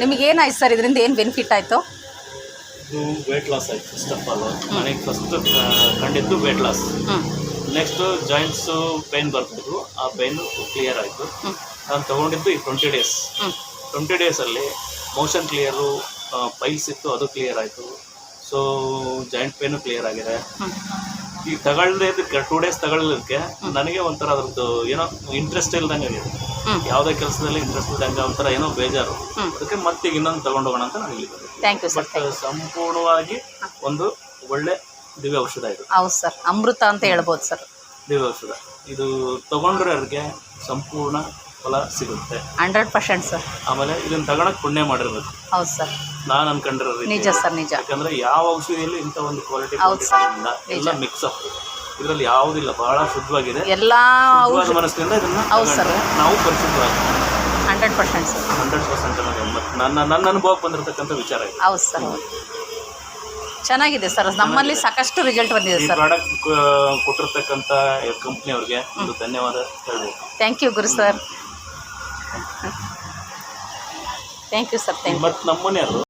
ನಿಮಗೆ ಏನಾಯ್ತು ಸರ್ ಇದರಿಂದ ಏನು ಬೆನಿಫಿಟ್ ಆಯಿತು? ಇದು ವೆಯ್ಟ್ ಲಾಸ್ ಆಯ್ತು ಫಸ್ಟ್ ಆಫ್ ಆಲ್ ನನಗೆ ಫಸ್ಟ್ ಕಂಡಿದ್ದು weight loss next joints pain ಬರ್ತಿದ್ವು ಆ ಪೇನ್ ಕ್ಲಿಯರ್ ಆಯಿತು. ನಾನು ತೊಗೊಂಡಿದ್ದು ಈ ಟ್ವೆಂಟಿ ಡೇಸ್ ಟ್ವೆಂಟಿ ಡೇಸಲ್ಲಿ ಮೋಷನ್ ಕ್ಲಿಯರು ಪೈಲ್ಸ್ ಇತ್ತು ಅದು ಕ್ಲಿಯರ್ ಆಯಿತು. ಸೊ ಜಾಯಿಂಟ್ ಪೇನು ಕ್ಲಿಯರ್ ಆಗಿದೆ. ಈಗ ಈ ತಗೊಳ್ಳದೆ ಇದಕ್ಕೆ ಟೂ ಡೇಸ್ ತಗೊಳ್ಳೋದಕ್ಕೆ ನನಗೆ ಒಂಥರ ಅದ್ರದ್ದು ಏನೋ ಇಂಟ್ರೆಸ್ಟ್ ಇಲ್ದಂಗೆ ಆಗಿದೆ. ಯಾವುದೇ ಕೆಲಸದಲ್ಲಿ ಇಂಟ್ರೆಸ್ಟ್ ಇಲ್ದಂಗೆ ಒಂಥರ ಏನೋ ಬೇಜಾರು. ಅದಕ್ಕೆ ಮತ್ತೆ ಇನ್ನೊಂದು ತಗೊಂಡೋಗೋಣ ಅಂತ ನಾನು ಇಲ್ಲಿ ಥ್ಯಾಂಕ್ ಯು ಸರ್ ಬಟ್ ಸಂಪೂರ್ಣವಾಗಿ ಒಂದು ಒಳ್ಳೆ ದಿವ್ಯ ಔಷಧ ಇದು. ಹೌದು ಸರ್ ಅಮೃತ ಅಂತ ಹೇಳ್ಬೋದು ಸರ್ ದಿವ್ಯ ಔಷಧ. ಇದು ತಗೊಂಡ್ರೆ ಅವ್ರಿಗೆ ಸಂಪೂರ್ಣ ಫಲ ಸಿಗುತ್ತೆ. ಹಂಡ್ರೆಡ್ ಪರ್ಸೆಂಟ್ ಸರ್ ಆಮೇಲೆ ಇದನ್ನ ತಗೊಳಕ್ ಪುಣ್ಯ ಮಾಡಿರ್ಬೇಕು. ಹೌದು ಸರ್ ನಾನು ಅನ್ಕೊಂಡಿರೋ ನಿಜ ಸರ್ ನಿಜ. ಯಾಕಂದ್ರೆ ಯಾವ ಔಷಧಿಯಲ್ಲಿ ಇಂಥ ಒಂದು ಕ್ವಾಲಿಟಿ. ಎಲ್ಲ ಮಿಕ್ಸ್ ಅಪ್ ಇದರಲ್ಲಿ ಯಾವುದಿಲ್ಲ ಬಹಳ ಶುದ್ಧವಾಗಿದೆ. ಎಲ್ಲ ಶುದ್ಧವಾದ ಮನಸ್ಸಿನಿಂದ ಇದನ್ನ ಹೌದು ಸರ್. ತಗೊಂಡ್ರೆ ನಾವು ಪರಿಶುದ್ಧವಾಗಿ hundred percent sir. Hundred percent ನನ್ನ ನನ್ನ ಅನುಭವಕ್ಕೆ ಬಂದಿರತಕ್ಕಂಥ ವಿಚಾರ ಇದು. ಹೌದು ಸರ್ ಹೌದು. ಚೆನ್ನಾಗಿದೆ ಸರ್ ನಮ್ಮಲ್ಲಿ ಸಾಕಷ್ಟು ರಿಸಲ್ಟ್ ಬಂದಿದೆ ಈ ಸರ್. ಪ್ರಾಡಕ್ಟ್ ಕೊಟ್ಟಿರ್ತಕ್ಕಂಥ ಕಂಪ್ನಿ ಅವ್ರಿಗೆ ಒಂದು ಧನ್ಯವಾದ ಹೇಳ್ಬೇಕು thank you Guru sir. Thank you sir thank you ಮತ್ತು ನಮ್ಮನೆ ಅದು.